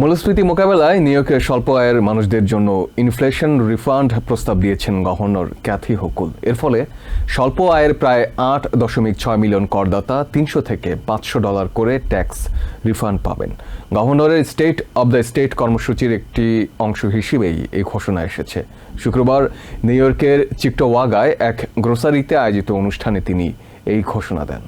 মূল্যস্ফীতি মোকাবেলায় ইয়র্কের স্বল্প আয়ের মানুষদের জন্য ইনফ্লেশন রিফান্ড প্রস্তাব দিয়েছেন গভর্নর ক্যাথি হকুল। এর ফলে স্বল্প আয়ের প্রায় আট দশমিক ছয় মিলিয়ন করদাতা তিনশো থেকে পাঁচশো ডলার করে ট্যাক্স রিফান্ড পাবেন। গভর্নরের স্টেট অব দ্য স্টেট কর্মসূচির একটি অংশ হিসেবেই এই ঘোষণা এসেছে। শুক্রবার নিউ ইয়র্কের চিকটোওয়াগায় এক গ্রোসারিতে আয়োজিত অনুষ্ঠানে তিনি এই ঘোষণা দেন।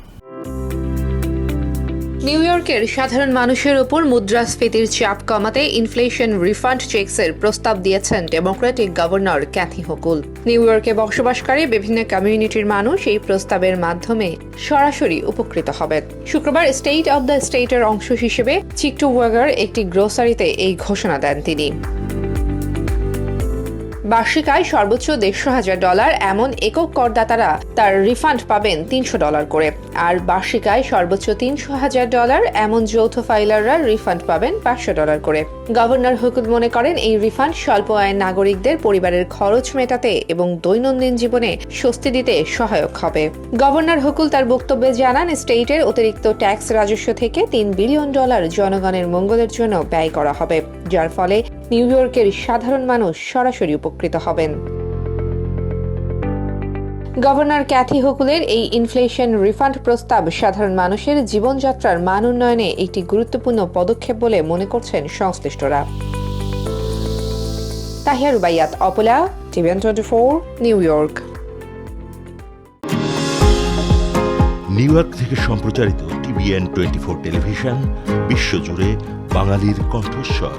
নিউ ইয়র্কের সাধারণ মানুষের উপর মুদ্রাস্ফীতির চাপ কমাতে ইনফ্লেশন রিফান্ড চেকসের প্রস্তাব দিয়েছেন Democratic governor Kathy Hochul New ইয়র্কে বসবাসকারী বিভিন্ন কমিউনিটির মানুষ এই প্রস্তাবের মাধ্যমে সরাসরি উপকৃত হবেন। শুক্রবার স্টেট অব দ্য স্টেটের অংশ হিসেবে চিকটু ওয়াগার একটি গ্রোসারিতে এই ঘোষণা দেন তিনি। বার্ষিক আয় সর্বোচ্চ দেড়শো হাজার ডলার, এমন একক করদাতারা তার রিফান্ড পাবেন তিনশো ডলার করে। আর বার্ষিক আয় সর্বোচ্চ তিনশো হাজার ডলার, এমন যৌথ ফাইলাররা রিফান্ড পাবেন পাঁচশো ডলার করে। গভর্নর হুকুল মনে করেন এই রিফান্ড স্বল্প আয়ের নাগরিকদের পরিবারের খরচ মেটাতে এবং দৈনন্দিন জীবনে স্বস্তি দিতে সহায়ক হবে। গভর্নর হুকুল তার বক্তব্যে জানান, স্টেটের অতিরিক্ত ট্যাক্স রাজস্ব থেকে তিন বিলিয়ন ডলার জনগণের মঙ্গলের জন্য ব্যয় করা হবে, যার ফলে নিউ ইয়র্কের সাধারণ মানুষ সরাসরি উপকৃত হবেন। গভর্নর ক্যাথি হকুলের এই ইনফ্লেশন রিফান্ড প্রস্তাব সাধারণ মানুষের জীবনযাত্রার মান উন্নয়নে একটি গুরুত্বপূর্ণ পদক্ষেপ বলে মনে করছেন সংশ্লিষ্টরা। Tahiya Rubaiyat, Apala, TVN twenty four, New York. New York থেকে সম্প্রচারিত টিভিএন টোয়েন্টি ফোর টেলিভিশন, বিশ্বজুড়ে বাঙালির কণ্ঠস্বর।